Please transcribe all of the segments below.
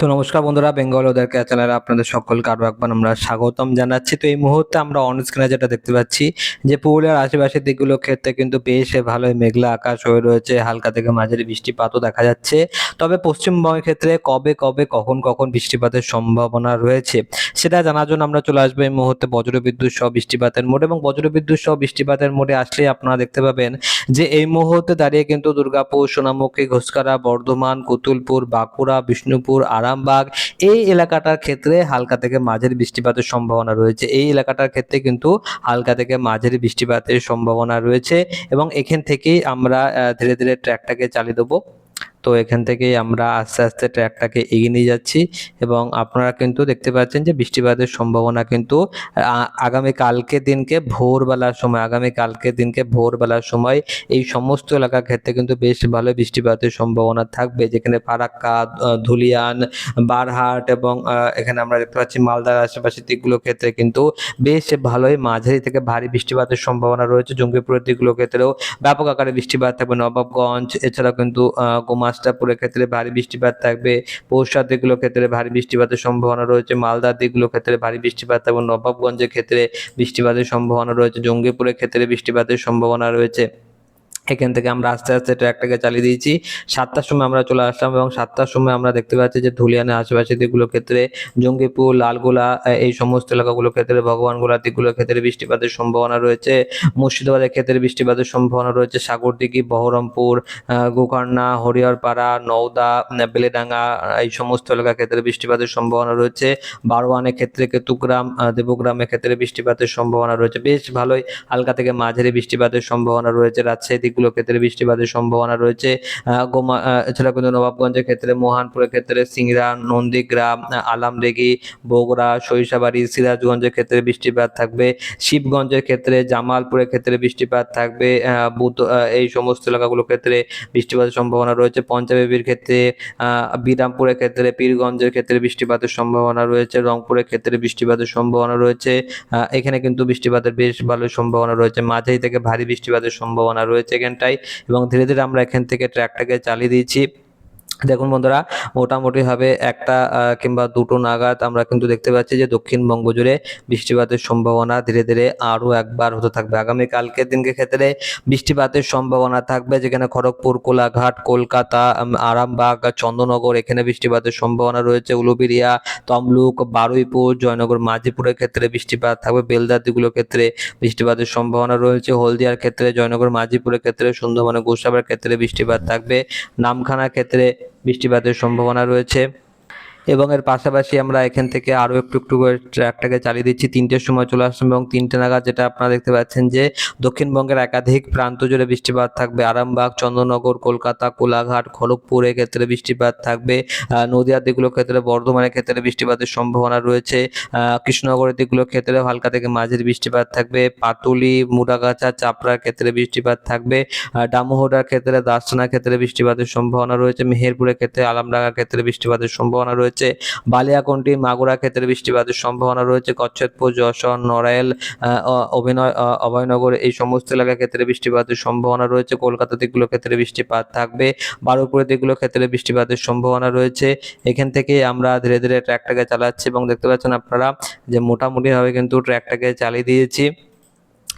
তো নমস্কার বন্ধুরা, বেঙ্গল ওদেরকে চ্যানেলে আপনাদের সকলকে আরও একবার আমরা স্বাগতম জানাচ্ছি। তো এই মুহূর্তে আমরা অন স্ক্রিনে যেটা দেখতে পাচ্ছি, যে পুরুলিয়ার আশেপাশের দিকগুলোর ক্ষেত্রে কিন্তু বেশ ভালোই মেঘলা আকাশ হয়ে রয়েছে, হালকা থেকে মাঝারি বৃষ্টিপাতও দেখা যাচ্ছে। তবে পশ্চিমবঙ্গের ক্ষেত্রে কবে কবে, কখন কখন বৃষ্টিপাতের সম্ভাবনা রয়েছে, সেটা জানার জন্য আমরা চলে আসব এই মুহূর্তে বজ্রবিদ্যুৎ সহ বৃষ্টিপাতের মোড়ে। এবং বজ্রবিদ্যুৎ সহ বৃষ্টিপাতের মোড়ে আসলে আপনারা দেখতে পাবেন, যে এই মুহূর্তে দাঁড়িয়ে কিন্তু দুর্গাপুর, সোনামুখী, ঘোষকারা, বর্ধমান, কুতুলপুর, বাঁকুড়া, বিষ্ণুপুর আরামবাগ এই এলাকাটার ক্ষেত্রে হালকা থেকে মাঝারি বৃষ্টিপাতের সম্ভাবনা রয়েছে। এই এলাকাটার ক্ষেত্রে কিন্তু হালকা থেকে মাঝারি বৃষ্টিপাতের সম্ভাবনা রয়েছে এবং এখান থেকেই আমরা ধীরে ধীরে ট্র্যাকটাকে চালিয়ে দেবো। তো এখান থেকেই আমরা আস্তে আস্তে ট্র্যাকটাকে এগিয়ে নিয়ে যাচ্ছি এবং আপনারা কিন্তু দেখতে পাচ্ছেন যে বৃষ্টিপাতের সম্ভাবনা কিন্তু আগামী কালকে দিনকে ভোরবেলার সময় আগামী কালকে দিনকে ভোরবেলার সময় এই সমস্ত এলাকার ক্ষেত্রে কিন্তু বেশ ভালো বৃষ্টিপাতের সম্ভাবনা থাকবে। যেখানে ফারাক্কা ধুলিয়ান বারহাট এবং এখানে আমরা দেখতে পাচ্ছি মালদার আশেপাশের দিকগুলোর ক্ষেত্রে কিন্তু বেশ ভালোই মাঝারি থেকে ভারী বৃষ্টিপাতের সম্ভাবনা রয়েছে। জঙ্গিপুরের দিকগুলোর ক্ষেত্রেও ব্যাপক আকারে বৃষ্টিপাত থাকবে। নবাবগঞ্জ এছাড়াও কিন্তু আহ, গোমাস্তাপুরের ক্ষেত্রে ভারী বৃষ্টিপাত থাকবে। পৌষার দিকগুলোর ক্ষেত্রে ভারী বৃষ্টিপাতের সম্ভাবনা রয়েছে। মালদার দিকগুলোর ক্ষেত্রে ভারী বৃষ্টিপাত থাকবে নবাবগঞ্জের ক্ষেত্রে বৃষ্টিপাতের সম্ভাবনা রয়েছে। জঙ্গিপুরের ক্ষেত্রে বৃষ্টিপাতের সম্ভাবনা রয়েছে। এখান থেকে আমরা আস্তে আস্তে ট্র্যাকটাকে চালিয়ে দিয়েছি। সাতটার সময় আমরা চলে আসলাম এবং সাতটার সময় আমরা দেখতে পাচ্ছি যে ধুলিয়ানের আশেপাশে দিকগুলোর ক্ষেত্রে জঙ্গিপুর, লালগোলা এই সমস্ত এলাকাগুলোর ক্ষেত্রে ভগবানগোলার দিকগুলোর ক্ষেত্রে বৃষ্টিপাতের সম্ভাবনা রয়েছে। মুর্শিদাবাদের ক্ষেত্রে বৃষ্টিপাতের সম্ভাবনা রয়েছে। সাগরদিঘি, বহরমপুর গোকর্ণা হরিহরপাড়া, নওদা বেলেডাঙ্গা, এই সমস্ত এলাকার ক্ষেত্রে বৃষ্টিপাতের সম্ভাবনা রয়েছে। বারোয়ানের ক্ষেত্রে কেতুগ্রাম দেবগ্রামের ক্ষেত্রে বৃষ্টিপাতের সম্ভাবনা রয়েছে। বেশ ভালোই হালকা থেকে মাঝারি বৃষ্টিপাতের সম্ভাবনা রয়েছে। রাজশাহী দিকগুলোর ক্ষেত্রে বৃষ্টিপাতের সম্ভাবনা রয়েছে। গোমা এছাড়া কিন্তু নবাবগঞ্জের ক্ষেত্রে মোহানপুরের ক্ষেত্রে সিংড়া নন্দীগ্রাম আহ, আলামরেগি বগুড়া সরিষাবাড়ি সিরাজগঞ্জের ক্ষেত্রে বৃষ্টিপাত থাকবে। শিবগঞ্জের ক্ষেত্রে জামালপুরের ক্ষেত্রে বৃষ্টিপাত থাকবে। এই সমস্ত এলাকাগুলোর ক্ষেত্রে বৃষ্টিপাতের সম্ভাবনা রয়েছে। পঞ্চাবেবির ক্ষেত্রে বিরামপুরের ক্ষেত্রে পীরগঞ্জের ক্ষেত্রে বৃষ্টিপাতের সম্ভাবনা রয়েছে। রংপুরের ক্ষেত্রে বৃষ্টিপাতের সম্ভাবনা রয়েছে। এখানে কিন্তু বৃষ্টিপাতের বেশ ভালো সম্ভাবনা রয়েছে। মাঝারি থেকে ভারী বৃষ্টিপাতের সম্ভাবনা রয়েছে। এখানটায় এবং ধীরে ধীরে আমরা এখান থেকে ট্র্যাকটাকে চালিয়ে দিয়েছি। দেখুন বন্ধুরা মোটামুটিভাবে একটা কিংবা দুটো নাগাদ আমরা কিন্তু দেখতে পাচ্ছি যে দক্ষিণবঙ্গ জুড়ে বৃষ্টিপাতের সম্ভাবনা ধীরে ধীরে আরও একবার হতে থাকবে। আগামী কালকের দিনকে ক্ষেত্রে বৃষ্টিপাতের সম্ভাবনা থাকবে, যেখানে খড়গপুর, কোলাঘাট, কলকাতা আরামবাগ চন্দ্রনগর এখানে বৃষ্টিপাতের সম্ভাবনা রয়েছে। উলুবেড়িয়া, তমলুক, বারুইপুর, জয়নগর, মাঝিপুরের ক্ষেত্রে বৃষ্টিপাত থাকবে। বেলদার দিকগুলোর ক্ষেত্রে বৃষ্টিপাতের সম্ভাবনা রয়েছে। হলদিয়ার ক্ষেত্রে, জয়নগর, মাঝিপুরের ক্ষেত্রে, সুন্দরবনের, গোসাবার ক্ষেত্রে বৃষ্টিপাত থাকবে। নামখানার ক্ষেত্রে বৃষ্টিপাতের সম্ভাবনা রয়েছে। এবং এর পাশাপাশি আমরা এখান থেকে আরও একটু একটু করে ট্র্যাকটাকে চালিয়ে দিচ্ছি। তিনটের সময় চলে আসলাম এবং তিনটে নাগাদ যেটা আপনারা দেখতে পাচ্ছেন যে দক্ষিণবঙ্গের একাধিক প্রান্ত জুড়ে বৃষ্টিপাত থাকবে। আরামবাগ চন্দ্রনগর কলকাতা কোলাঘাট খড়গপুর ক্ষেত্রে বৃষ্টিপাত থাকবে। আহ, নদীয়ার দিকগুলোর ক্ষেত্রে বর্ধমানের ক্ষেত্রে বৃষ্টিপাতের সম্ভাবনা রয়েছে। কৃষ্ণনগরের দিকগুলোর ক্ষেত্রে হালকা থেকে মাঝের বৃষ্টিপাত থাকবে। পাতুলি মুড়াগাছা চাপড়ার ক্ষেত্রে বৃষ্টিপাত থাকবে। ডামোহোডার ক্ষেত্রে দাসনার ক্ষেত্রে বৃষ্টিপাতের সম্ভাবনা রয়েছে। মেহেরপুরের ক্ষেত্রে আলামডাঙ্গার ক্ষেত্রে বৃষ্টিপাতের সম্ভাবনা রয়েছে। বালিয়াকন্টি মাগুরা ক্ষেত্রে বৃষ্টিপাতের সম্ভাবনা রয়েছে। কচ্ছদপুর যশোর, নড়াইল অভিনয় অভয়নগর এই সমস্ত এলাকার ক্ষেত্রে বৃষ্টিপাতের সম্ভাবনা রয়েছে। কলকাতা দিকগুলোর ক্ষেত্রে বৃষ্টিপাত থাকবে। বারুইপুরের দিকগুলোর ক্ষেত্রে বৃষ্টিপাতের সম্ভাবনা রয়েছে। এখান থেকে আমরা ধীরে ধীরে ট্র্যাকটাকে চালাচ্ছি এবং দেখতে পাচ্ছেন আপনারা যে মোটামুটিভাবে কিন্তু ট্র্যাকটাকে চালিয়ে দিয়েছি।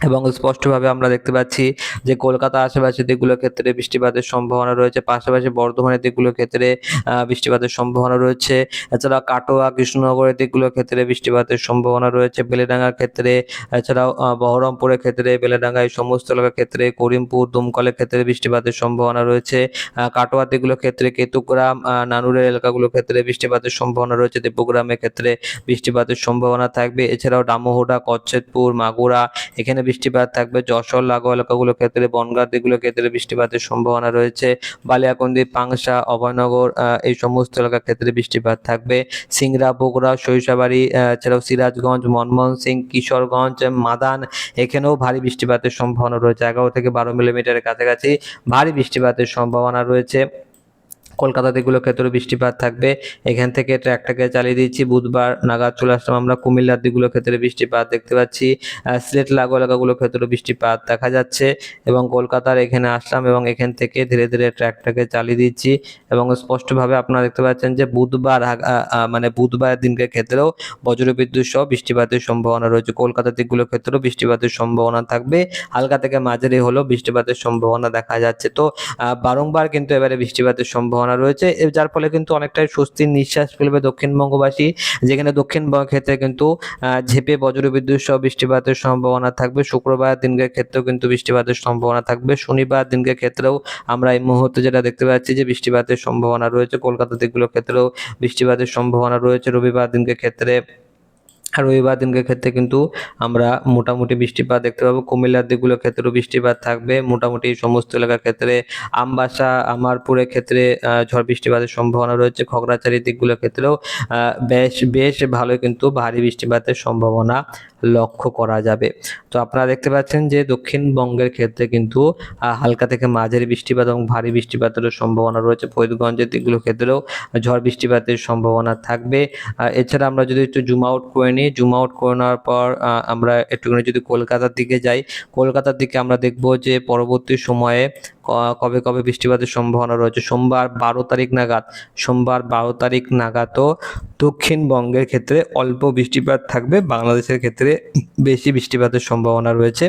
এবং স্পষ্টভাবে আমরা দেখতে পাচ্ছি যে কলকাতা আশেপাশের দিকগুলোর ক্ষেত্রে বৃষ্টিপাতের সম্ভাবনা রয়েছে, পাশাপাশি বর্ধমানের দিকগুলোর ক্ষেত্রে বৃষ্টিপাতের সম্ভাবনা রয়েছে। এছাড়া কাটোয়া, কৃষ্ণনগরের দিকগুলোর ক্ষেত্রে বৃষ্টিপাতের সম্ভাবনা রয়েছে। বেলেডাঙ্গার ক্ষেত্রে, এছাড়াও বহরমপুরের ক্ষেত্রে বেলেডাঙ্গা এই সমস্ত এলাকার ক্ষেত্রে, করিমপুর, দুমকলের ক্ষেত্রে বৃষ্টিপাতের সম্ভাবনা রয়েছে। কাটোয়া দিকগুলোর ক্ষেত্রে কেতুগ্রাম নানুরের এলাকাগুলোর ক্ষেত্রে বৃষ্টিপাতের সম্ভাবনা রয়েছে। দেবগ্রামের ক্ষেত্রে বৃষ্টিপাতের সম্ভাবনা থাকবে। এছাড়াও ডামোহোডা কচ্ছেদপুর মাগুরা, এখানে বৃষ্টিপাত থাকবে। যশোর, লাগোয়া এলাকাগুলোর ক্ষেত্রে, বনগাঁ দিকগুলোর ক্ষেত্রে বৃষ্টিপাতের সম্ভাবনা রয়েছে। বালিয়াকন্দি, পাংশা, অভয়নগর এই সমস্ত এলাকার ক্ষেত্রে বৃষ্টিপাত থাকবে। সিংড়া, বগুড়া, সরিষাবাড়ি এছাড়াও সিরাজগঞ্জ, মনমোহন সিং, কিশোরগঞ্জ, মাদান, এখানেও ভারী বৃষ্টিপাতের সম্ভাবনা রয়েছে। এগারো থেকে বারো মিলিমিটারের কাছাকাছি ভারী বৃষ্টিপাতের সম্ভাবনা রয়েছে। কলকাতা দিকগুলোর ক্ষেত্রে বৃষ্টিপাত থাকবে। এখান থেকে ট্র্যাকটাকে চালিয়ে দিচ্ছি। বুধবার নাগাদ চলে আসলাম আমরা কুমিল্লার দিকগুলোর ক্ষেত্রে বৃষ্টিপাত দেখতে পাচ্ছি। সিলেট লাগো এলাকাগুলোর ক্ষেত্রে বৃষ্টিপাত দেখা যাচ্ছে এবং কলকাতার এখানে আসলাম এবং এখান থেকে ধীরে ধীরে ট্র্যাকটাকে চালিয়ে দিচ্ছি এবং স্পষ্টভাবে আপনারা দেখতে পাচ্ছেন যে বুধবার মানে বুধবার দিনকে ক্ষেত্রেও বজ্রবিদ্যুৎ সহ বৃষ্টিপাতের সম্ভাবনা রয়েছে। কলকাতার দিকগুলোর ক্ষেত্রেও বৃষ্টিপাতের সম্ভাবনা থাকবে। হালকা থেকে মাঝারি হলেও বৃষ্টিপাতের সম্ভাবনা দেখা যাচ্ছে। তো বারংবার কিন্তু এবারে বৃষ্টিপাতের সম্ভাবনা রয়েছে। যার ফলে কিন্তু অনেকটাই স্বস্তির নিঃশ্বাস ফেলবে দক্ষিণবঙ্গবাসী। যেখানে দক্ষিণবঙ্গের ক্ষেত্রে কিন্তু ঝেপে বজ্রবিদ্যুৎ সহ বৃষ্টিপাতের সম্ভাবনা থাকবে। শুক্রবার দিনকের ক্ষেত্রেও কিন্তু বৃষ্টিপাতের সম্ভাবনা থাকবে। শনিবার দিনকের ক্ষেত্রেও আমরা এই মুহূর্তে যেটা দেখতে পাচ্ছি যে, বৃষ্টিপাতের সম্ভাবনা রয়েছে। কলকাতা দিকগুলোর ক্ষেত্রেও বৃষ্টিপাতের সম্ভাবনা রয়েছে। রবিবার দিনকে ক্ষেত্রে আর রবিবার দিনকের ক্ষেত্রে কিন্তু আমরা মোটামুটি বৃষ্টিপাত দেখতে পাবো। কুমিল্লার দিকগুলোর ক্ষেত্রেও বৃষ্টিপাত থাকবে। মোটামুটি সমস্ত এলাকার ক্ষেত্রে আমবাসা, আমারপুরের ক্ষেত্রে ঝড় বৃষ্টিপাতের সম্ভাবনা রয়েছে। খগড়াছড়ির দিকগুলোর ক্ষেত্রেও বেশ বেশ ভালো কিন্তু ভারী বৃষ্টিপাতের সম্ভাবনা লক্ষ্য করা যাবে। তো আপনারা দেখতে পাচ্ছেন যে দক্ষিণবঙ্গের ক্ষেত্রে কিন্তু হালকা থেকে মাঝারি বৃষ্টিপাত এবং ভারী বৃষ্টিপাতেরও সম্ভাবনা রয়েছে। ফরিদগঞ্জের দিকগুলোর ক্ষেত্রেও ঝড় বৃষ্টিপাতের সম্ভাবনা থাকবে। এছাড়া আমরা যদি একটু জুম আউট করে নিই জুম আউট করে নেওয়ার পর আমরা একটুখানি যদি কলকাতার দিকে যাই, কলকাতার দিকে আমরা দেখব যে পরবর্তী সময়ে কবে কবে বৃষ্টিপাতের সম্ভাবনা রয়েছে। সোমবার বারো তারিখ নাগাদ, সোমবার বারো তারিখ নাগাদও দক্ষিণবঙ্গের ক্ষেত্রে অল্প বৃষ্টিপাত থাকবে, বাংলাদেশের ক্ষেত্রে বেশি বৃষ্টিপাতের সম্ভাবনা রয়েছে।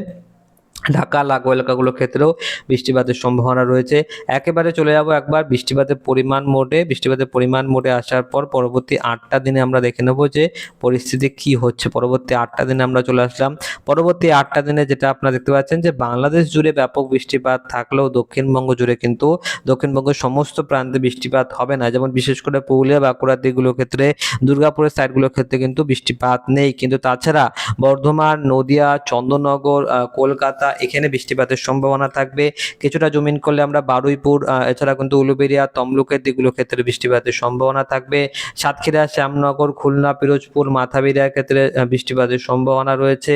ঢাকা লাগো এলাকাগুলোর ক্ষেত্রেও বৃষ্টিপাতের সম্ভাবনা রয়েছে। একেবারে চলে যাব একবার বৃষ্টিপাতের পরিমাণ মোডে। বৃষ্টিপাতের পরিমাণ মোডে আসার পর পরবর্তী আটটা দিনে আমরা দেখে নেব যে পরিস্থিতি কি হচ্ছে। পরবর্তী আটটা দিনে আমরা চলে আসলাম। পরবর্তী আটটা দিনে যেটা আপনারা দেখতে পাচ্ছেন যে বাংলাদেশ জুড়ে ব্যাপক বৃষ্টিপাত থাকলেও দক্ষিণবঙ্গ জুড়ে কিন্তু দক্ষিণবঙ্গের সমস্ত প্রান্তে বৃষ্টিপাত হবে না। যেমন বিশেষ করে পুরুলিয়া, বাঁকুড়ার দিকগুলোর ক্ষেত্রে, দুর্গাপুরের সাইডগুলোর ক্ষেত্রে কিন্তু বৃষ্টিপাত নেই। কিন্তু তাছাড়া বর্ধমান, নদিয়া চন্দননগর কলকাতা এখানে বৃষ্টিপাতের সম্ভাবনা থাকবে। কিছুটা জমিন করলে আমরা বারুইপুর এছাড়া কিন্তু উলুবেড়িয়া, তমলুকের দিকগুলোর ক্ষেত্রে বৃষ্টিপাতের সম্ভাবনা থাকবে। সাতক্ষীরা, শ্যামনগর, খুলনা, পিরোজপুর মাথাবিরিয়ার ক্ষেত্রে বৃষ্টিপাতের সম্ভাবনা রয়েছে।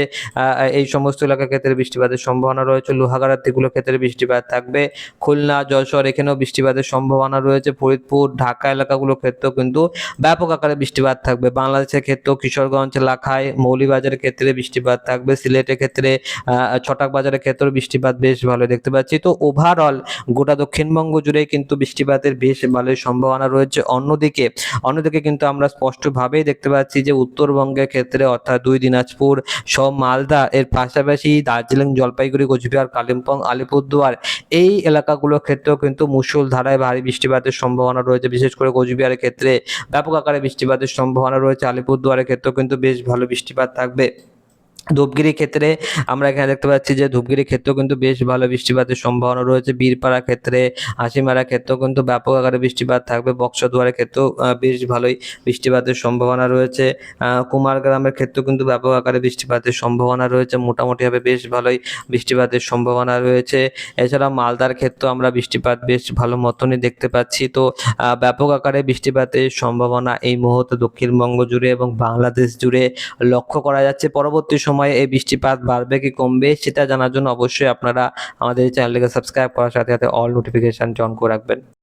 এই সমস্ত এলাকার ক্ষেত্রে বৃষ্টিপাতের সম্ভাবনা রয়েছে। লোহাগাড়ার দিকগুলোর ক্ষেত্রে বৃষ্টিপাত থাকবে। খুলনা, যশোর, এখানেও বৃষ্টিপাতের সম্ভাবনা রয়েছে। ফরিদপুর, ঢাকা এলাকাগুলোর ক্ষেত্রেও কিন্তু ব্যাপক আকারে বৃষ্টিপাত থাকবে। বাংলাদেশের ক্ষেত্রেও কিশোরগঞ্জ, লাখাই, মৌলিবাজারের ক্ষেত্রে বৃষ্টিপাত থাকবে। সিলেটের ক্ষেত্রে ছটাক বাজারের ক্ষেত্রেও বৃষ্টিপাত বেশ ভালো দেখতে পাচ্ছি। তো ওভারঅল গোটা দক্ষিণবঙ্গ জুড়ে কিন্তু বৃষ্টিপাতের বেশ ভালো সম্ভাবনা রয়েছে। অন্যদিকে অন্যদিকে কিন্তু আমরা স্পষ্টভাবেই দেখতে পাচ্ছি যে উত্তরবঙ্গের ক্ষেত্রে অর্থাৎ দুই দিনাজপুর সব মালদা, এর পাশাপাশি দার্জিলিং, জলপাইগুড়ি, কোচবিহার, কালিম্পং, আলিপুরদুয়ার এই এলাকাগুলোর ক্ষেত্রেও কিন্তু মুসুল ধারায় ভারী বৃষ্টিপাতের সম্ভাবনা রয়েছে। বিশেষ করে কোচবিহারের ক্ষেত্রে ব্যাপক আকারে বৃষ্টিপাতের সম্ভাবনা রয়েছে। আলিপুরদুয়ারের ক্ষেত্রেও কিন্তু বেশ ভালো বৃষ্টিপাত থাকবে। ধূপগিরির ক্ষেত্রে আমরা এখানে দেখতে পাচ্ছি যে ধূপগিরির ক্ষেত্রেও কিন্তু বেশ ভালো বৃষ্টিপাতের সম্ভাবনা রয়েছে। বীরপাড়া ক্ষেত্রে হাসিমারা ক্ষেত্রেও কিন্তু ব্যাপক আকারে বৃষ্টিপাত থাকবে। বক্সদুয়ারের ক্ষেত্রেও বেশ ভালোই বৃষ্টিপাতের সম্ভাবনা রয়েছে। কুমারগ্রামের ক্ষেত্রেও কিন্তু ব্যাপক আকারে বৃষ্টিপাতের সম্ভাবনা রয়েছে। মোটামুটিভাবে বেশ ভালোই বৃষ্টিপাতের সম্ভাবনা রয়েছে। এছাড়া মালদার ক্ষেত্রেও আমরা বৃষ্টিপাত বেশ ভালো মতনই দেখতে পাচ্ছি। তো ব্যাপক আকারে বৃষ্টিপাতের সম্ভাবনা এই মুহূর্তে দক্ষিণবঙ্গ জুড়ে এবং বাংলাদেশ জুড়ে লক্ষ্য করা যাচ্ছে। পরবর্তী সময়ে এই বৃষ্টিপাত বাড়বে কি কমবে সেটা জানার জন্য অবশ্যই আপনারা আমাদের চ্যানেলটিকে সাবস্ক্রাইব করার সাথে সাথে অল নোটিফিকেশন অন করে রাখবেন।